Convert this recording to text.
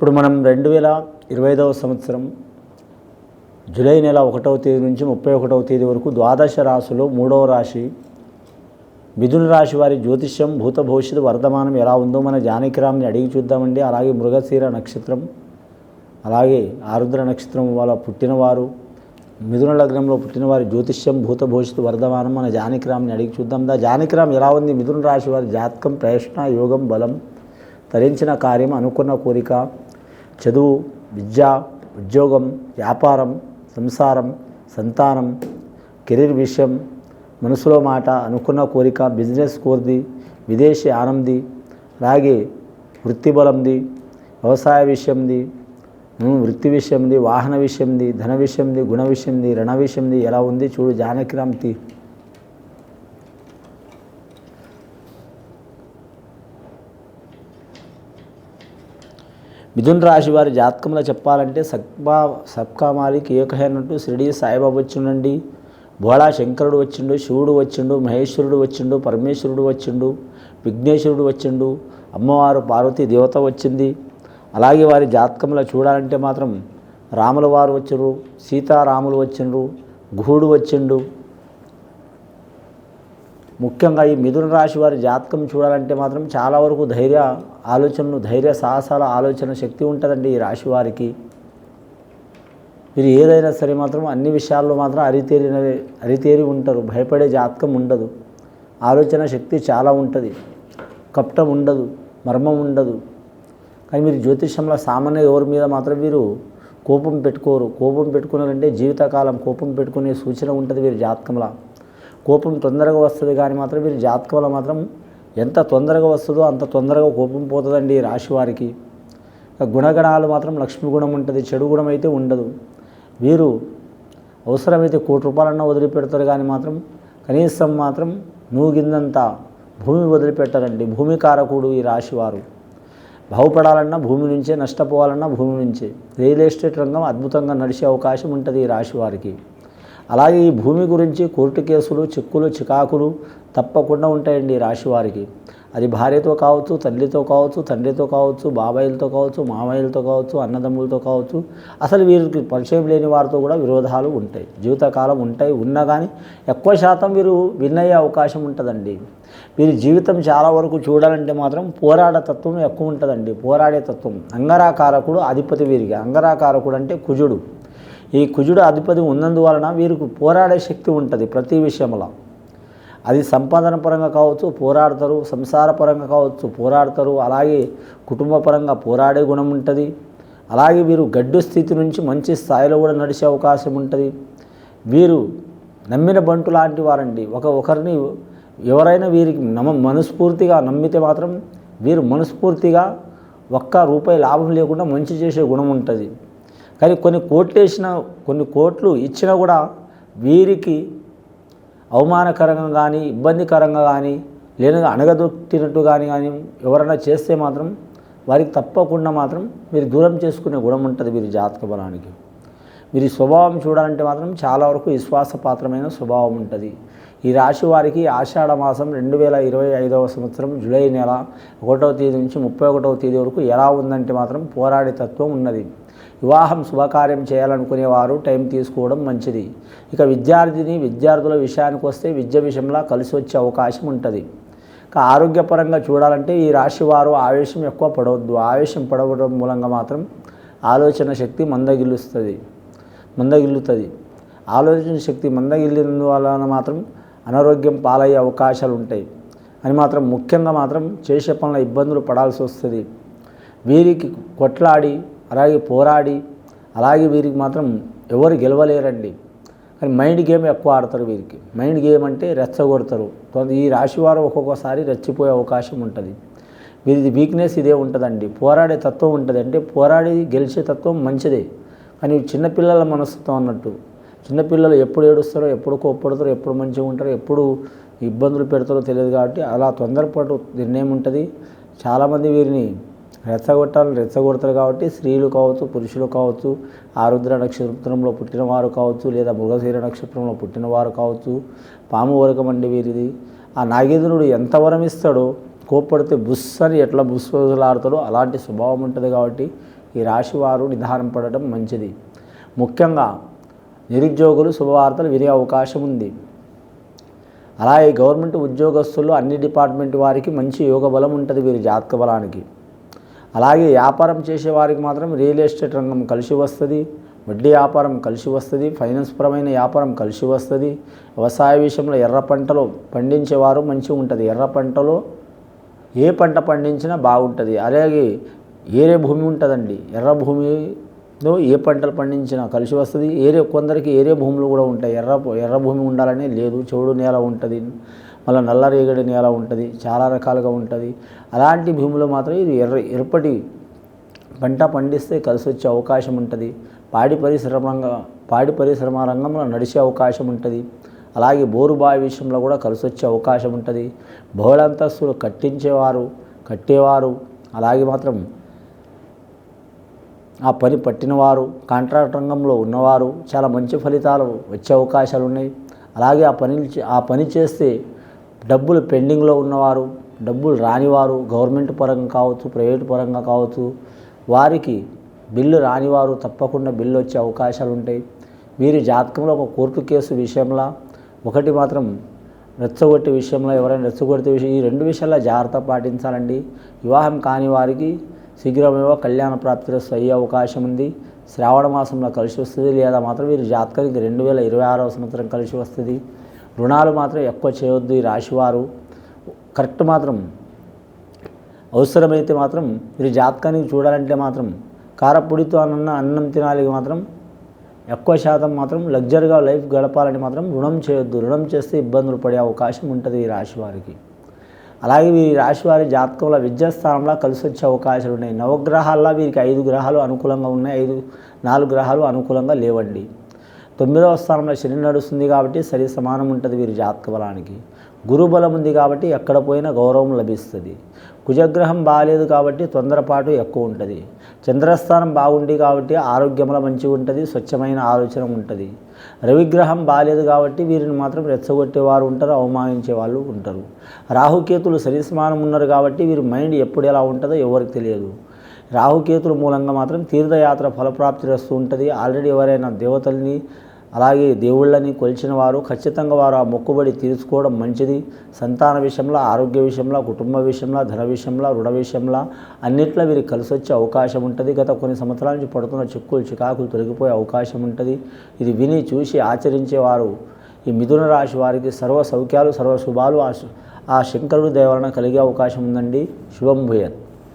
ఇప్పుడు మనం రెండు వేల ఇరవై ఐదవ సంవత్సరం జూలై నెల ఒకటవ తేదీ నుంచి ముప్పై ఒకటవ తేదీ వరకు ద్వాదశ రాశిలో మూడవ రాశి మిథున రాశి వారి జ్యోతిష్యం భూత భవిష్యత్తు వర్ధమానం ఎలా ఉందో మన జానకిరామ్ని అడిగి చూద్దామండి. అలాగే మృగశీర నక్షత్రం అలాగే ఆరుద్ర నక్షత్రం వాళ్ళ పుట్టినవారు మిథున లగ్నంలో పుట్టినవారి జ్యోతిష్యం భూత భవిష్యత్తు వర్ధమానం మన జానకిరామ్ని అడిగి చూద్దాం. దా జానకిరామ్ ఎలా ఉంది? మిథున రాశి వారి జాతకం ప్రయత్న యోగం బలం తరించిన కార్యం అనుకున్న కోరిక చదువు విద్య ఉద్యోగం వ్యాపారం సంసారం సంతానం కెరీర్ విషయం మనసులో మాట అనుకున్న కోరిక బిజినెస్ కోరిది విదేశీ ఆనంది అలాగే వృత్తి బలంది వ్యవసాయ విషయంది వృత్తి విషయంది వాహన విషయంది ధన విషయంది గుణ విషయంది రణ విషయంది ఎలా ఉంది చూడు జానకిరామ్ మిథున్ రాశి వారి జాతకంలో చెప్పాలంటే సబ్కా సబ్కా మాలిక్ ఏకహైనట్టు షిరిడి సాయిబాబు వచ్చిండండి. భోళా శంకరుడు వచ్చిండు శివుడు వచ్చిండు మహేశ్వరుడు వచ్చిండు పరమేశ్వరుడు వచ్చిండు విఘ్నేశ్వరుడు వచ్చిండు అమ్మవారు పార్వతీ దేవత వచ్చింది. అలాగే వారి జాతకంలో చూడాలంటే మాత్రం రాముల వారు వచ్చిండ్రు సీతారాములు వచ్చిండ్రు గుహుడు వచ్చిండు. ముఖ్యంగా ఈ మిథున రాశి వారి జాతకం చూడాలంటే మాత్రం చాలా వరకు ధైర్య ఆలోచనలు ధైర్య సాహసాల ఆలోచన శక్తి ఉంటుందండి ఈ రాశి వారికి. మీరు ఏదైనా సరే మాత్రం అన్ని విషయాల్లో మాత్రం అరితేరిన అరితేరి ఉంటారు భయపడే జాతకం ఉండదు. ఆలోచన శక్తి చాలా ఉంటుంది. కపటం ఉండదు మర్మం ఉండదు. కానీ మీరు జ్యోతిష్యంలో సామాన్య ఎవరి మీద మాత్రం వీరు కోపం పెట్టుకోరు. కోపం పెట్టుకున్నారంటే జీవితకాలం కోపం పెట్టుకునే సూచన ఉంటుంది వీరి జాతకంలో. కోపం తొందరగా వస్తుంది కానీ మాత్రం వీరి జాతకంలో మాత్రం ఎంత తొందరగా వస్తుందో అంత తొందరగా కోపం పోతుందండి ఈ రాశి వారికి. గుణగణాలు మాత్రం లక్ష్మి గుణం ఉంటుంది చెడు గుణం అయితే ఉండదు. వీరు అవసరమైతే కోటి రూపాయలన్నా వదిలిపెడతారు కానీ మాత్రం కనీసం మాత్రం నూగిందంత భూమి వదిలిపెట్టారండి. భూమి కారకుడు ఈ రాశివారు బాగుపడాలన్నా భూమి నుంచే నష్టపోవాలన్నా భూమి నుంచే. రియల్ ఎస్టేట్ రంగం అద్భుతంగా నడిచే అవకాశం ఉంటుంది ఈ రాశి వారికి. అలాగే ఈ భూమి గురించి కోర్టు కేసులు చిక్కులు చికాకులు తప్పకుండా ఉంటాయండి రాశివారికి రాశి వారికి. అది భార్యతో కావచ్చు తల్లితో కావచ్చు తండ్రితో కావచ్చు బాబాయిలతో కావచ్చు మామయ్యలతో కావచ్చు అన్నదమ్ములతో కావచ్చు అసలు వీరికి పరిచయం లేని వారితో కూడా విరోధాలు ఉంటాయి. జీవితకాలం ఉంటాయి ఉన్నా కానీ ఎక్కువ శాతం వీరు విన్ అయ్యే అవకాశం ఉంటుందండి. వీరి జీవితం చాలా వరకు చూడాలంటే మాత్రం పోరాడే తత్వం ఎక్కువ ఉంటుందండి. పోరాడే తత్వం. అంగరాకారకుడు అధిపతి వీరికి. అంగరాకారకుడు అంటే కుజుడు. ఈ కుజుడు అధిపతి ఉన్నందువలన వీరికి పోరాడే శక్తి ఉంటుంది ప్రతి విషయంలో. అది సంపాదన పరంగా కావచ్చు పోరాడతారు సంసార పరంగా కావచ్చు పోరాడతారు. అలాగే కుటుంబ పరంగా పోరాడే గుణం ఉంటుంది. అలాగే వీరు గడ్డు స్థితి నుంచి మంచి స్థాయిలో కూడా నడిచే అవకాశం ఉంటుంది. వీరు నమ్మిన బంటు లాంటి వారండి. ఒక ఒకరిని ఎవరైనా వీరికి నమ మనస్ఫూర్తిగా నమ్మితే మాత్రం వీరు మనస్ఫూర్తిగా ఒక్క రూపాయి లాభం లేకుండా మంచి చేసే గుణం ఉంటుంది. కానీ కొన్ని కోట్లు వేసిన కొన్ని కోట్లు ఇచ్చినా కూడా వీరికి అవమానకరంగా కానీ ఇబ్బందికరంగా కానీ లేదా అణగదొక్కినట్టు కానీ కానీ ఎవరైనా చేస్తే మాత్రం వారికి తప్పకుండా మాత్రం మీరు దూరం చేసుకునే గుణం ఉంటుంది వీరి జాతక బలానికి. వీరి స్వభావం చూడాలంటే మాత్రం చాలా వరకు విశ్వాసపాత్రమైన స్వభావం ఉంటుంది. ఈ రాశి వారికి ఆషాఢ మాసం రెండు వేల ఇరవై ఐదవ సంవత్సరం జూలై నెల ఒకటవ తేదీ నుంచి ముప్పై ఒకటవ తేదీ వరకు ఎలా ఉందంటే మాత్రం పోరాడే తత్వం ఉన్నది. వివాహం శుభకార్యం చేయాలనుకునేవారు టైం తీసుకోవడం మంచిది. ఇక విద్యార్థిని విద్యార్థుల విషయానికి వస్తే విద్య విషయంలో కలిసి వచ్చే అవకాశం ఉంటుంది. ఇక ఆరోగ్యపరంగా చూడాలంటే ఈ రాశి వారు ఆవేశం ఎక్కువ పడవద్దు. ఆవేశం పడవడం మూలంగా మాత్రం ఆలోచన శక్తి మందగిల్లుస్తుంది. మందగిల్లుతుంది. ఆలోచన శక్తి మందగిల్లినందువలన మాత్రం అనారోగ్యం పాలయ్యే అవకాశాలు ఉంటాయి. అని మాత్రం ముఖ్యంగా మాత్రం చేసే పనుల ఇబ్బందులు పడాల్సి వస్తుంది. వీరికి కొట్లాడి అలాగే పోరాడి అలాగే వీరికి మాత్రం ఎవరు గెలవలేరండి. కానీ మైండ్ గేమ్ ఎక్కువ ఆడతారు వీరికి. మైండ్ గేమ్ అంటే రెచ్చగొడతారు. తొందర ఈ రాశివారు ఒక్కొక్కసారి రెచ్చిపోయే అవకాశం ఉంటుంది. వీరిది వీక్నెస్ ఇదే ఉంటుందండి. పోరాడే తత్వం ఉంటుంది. అంటే పోరాడి గెలిచే తత్వం మంచిదే. కానీ చిన్నపిల్లల మనస్తత్వం అన్నట్టు. చిన్నపిల్లలు ఎప్పుడు ఏడుస్తారో ఎప్పుడు కోప్పడతారో ఎప్పుడు మంచిగా ఉంటారో ఎప్పుడు ఇబ్బందులు పెడతారో తెలియదు కాబట్టి అలా తొందరపాటు నిర్ణయం ఉంటుంది. చాలామంది వీరిని రెచ్చగొట్టాలని రెచ్చగొడతారు కాబట్టి స్త్రీలు కావచ్చు పురుషులు కావచ్చు ఆరుద్ర నక్షత్రంలో పుట్టినవారు కావచ్చు లేదా మృగశీర నక్షత్రంలో పుట్టినవారు కావచ్చు పాము వరకం అండి వీరిది. ఆ నాగేంద్రుడు ఎంత వరం ఇస్తాడో కోప్పడితే బుస్ అని ఎట్లా బుస్సులాడతాడో అలాంటి స్వభావం ఉంటుంది కాబట్టి ఈ రాశి వారు నిదానం పడటం మంచిది. ముఖ్యంగా నిరుద్యోగులు శుభవార్తలు వినే అవకాశం ఉంది. అలాగే గవర్నమెంట్ ఉద్యోగస్తులు అన్ని డిపార్ట్మెంట్ వారికి మంచి యోగ బలం ఉంటుంది వీరి జాతక బలానికి. అలాగే వ్యాపారం చేసే వారికి మాత్రం రియల్ ఎస్టేట్ రంగం కలిసి వస్తుంది వడ్డీ వ్యాపారం కలిసి వస్తుంది ఫైనాన్స్ పరమైన వ్యాపారం కలిసి వస్తుంది. వ్యవసాయ విషయంలో ఎర్ర పంటలు పండించేవారు మంచిగా ఉంటుంది. ఎర్ర పంటలో ఏ పంట పండించినా బాగుంటుంది. అలాగే ఏరే భూమి ఉంటుందండి. ఎర్ర భూమిలో ఏ పంటలు పండించినా కలిసి వస్తుంది. ఏరే కొందరికి ఏరే భూములు కూడా ఉంటాయి. ఎర్ర ఎర్ర భూమి ఉండాలని లేదు. చెవుడు నేల ఉంటుంది. మళ్ళీ నల్ల రేగడి నేల ఉంటుంది చాలా రకాలుగా ఉంటుంది. అలాంటి భూమిలో మాత్రం ఇది ఎర్ర ఎరుపటి పంట పండిస్తే కలిసి వచ్చే అవకాశం ఉంటుంది. పాడి పరిశ్రమంగా పాడి పరిశ్రమ రంగంలో నడిచే అవకాశం ఉంటుంది. అలాగే బోరుబావి విషయంలో కూడా కలిసి వచ్చే అవకాశం ఉంటుంది. బహుళంతస్తులు కట్టించేవారు కట్టేవారు అలాగే మాత్రం ఆ పని పట్టినవారు కాంట్రాక్ట్ రంగంలో ఉన్నవారు చాలా మంచి ఫలితాలు వచ్చే అవకాశాలు ఉన్నాయి. అలాగే ఆ పని ఆ పని చేస్తే డబ్బులు పెండింగ్లో ఉన్నవారు డబ్బులు రానివారు గవర్నమెంట్ పరంగా కావచ్చు ప్రైవేట్ పరంగా కావచ్చు వారికి బిల్లు రానివారు తప్పకుండా బిల్లు వచ్చే అవకాశాలు ఉంటాయి. వీరి జాతకంలో ఒక కోర్టు కేసు విషయంలో ఒకటి మాత్రం రెచ్చగొట్టే విషయంలో ఎవరైనా రెచ్చగొడితే విషయం ఈ రెండు విషయాల్లో జాగ్రత్త పాటించాలండి. వివాహం కాని వారికి శీఘ్రమేవో కళ్యాణ ప్రాప్తి అయ్యే అవకాశం ఉంది. శ్రావణ మాసంలో కలిసి వస్తుంది లేదా మాత్రం వీరి జాతకానికి రెండు వేల ఇరవై ఆరవ సంవత్సరం కలిసి వస్తుంది. రుణాలు మాత్రం ఎక్కువ చేయొద్దు ఈ రాశివారు. కరెక్ట్ మాత్రం అవసరమైతే మాత్రం వీరి జాతకానికి చూడాలంటే మాత్రం కారపొడితో అన్న అన్నం తినాలి మాత్రం ఎక్కువ శాతం మాత్రం లగ్జరీగా లైఫ్ గడపాలని మాత్రం రుణం చేయొద్దు. రుణం చేస్తే ఇబ్బందులు పడే అవకాశం ఉంటుంది ఈ రాశి వారికి అలాగే వీరి రాశి వారి జాతకంలో విద్యాస్థానంలో కలిసి వచ్చే అవకాశాలు ఉన్నాయి. నవగ్రహాల్లో వీరికి ఐదు గ్రహాలు అనుకూలంగా ఉన్నాయి. ఐదు నాలుగు గ్రహాలు అనుకూలంగా లేవండి. తొమ్మిదవ స్థానంలో శని నడుస్తుంది కాబట్టి సరి సమానం ఉంటుంది వీరి జాతక బలానికి గురుబలం ఉంది కాబట్టి ఎక్కడ పోయినా గౌరవం లభిస్తుంది. కుజగ్రహం బాగాలేదు కాబట్టి తొందరపాటు ఎక్కువ ఉంటుంది. చంద్రస్థానం బాగుండి కాబట్టి ఆరోగ్యంలో మంచిగా ఉంటుంది స్వచ్ఛమైన ఆలోచన ఉంటుంది. రవిగ్రహం బాగాలేదు కాబట్టి వీరిని మాత్రం రెచ్చగొట్టేవారు ఉంటారు అవమానించే వాళ్ళు ఉంటారు. రాహుకేతులు సరిసమానం ఉన్నారు కాబట్టి వీరి మైండ్ ఎప్పుడు ఎలా ఉంటుందో ఎవరికి తెలియదు. రాహుకేతుల మూలంగా మాత్రం తీర్థయాత్ర ఫలప్రాప్తి వస్తూ ఉంటుంది. ఆల్రెడీ ఎవరైనా దేవతల్ని అలాగే దేవుళ్ళని కొలిచిన వారు ఖచ్చితంగా వారు ఆ మొక్కుబడి తీర్చుకోవడం మంచిది. సంతాన విషయంలో ఆరోగ్య విషయంలో కుటుంబ విషయంలో ధన విషయంలో రుణ విషయంలో అన్నిట్లో వీరికి కలిసి వచ్చే అవకాశం ఉంటుంది. గత కొన్ని సంవత్సరాల నుంచి పడుతున్న చిక్కులు చికాకులు తొలగిపోయే అవకాశం ఉంటుంది. ఇది విని చూసి ఆచరించేవారు ఈ మిథున రాశి వారికి సర్వ సౌఖ్యాలు సర్వ శుభాలు ఆ శంకరుడి దయ కలిగే అవకాశం ఉందండి. శుభం భూయత్.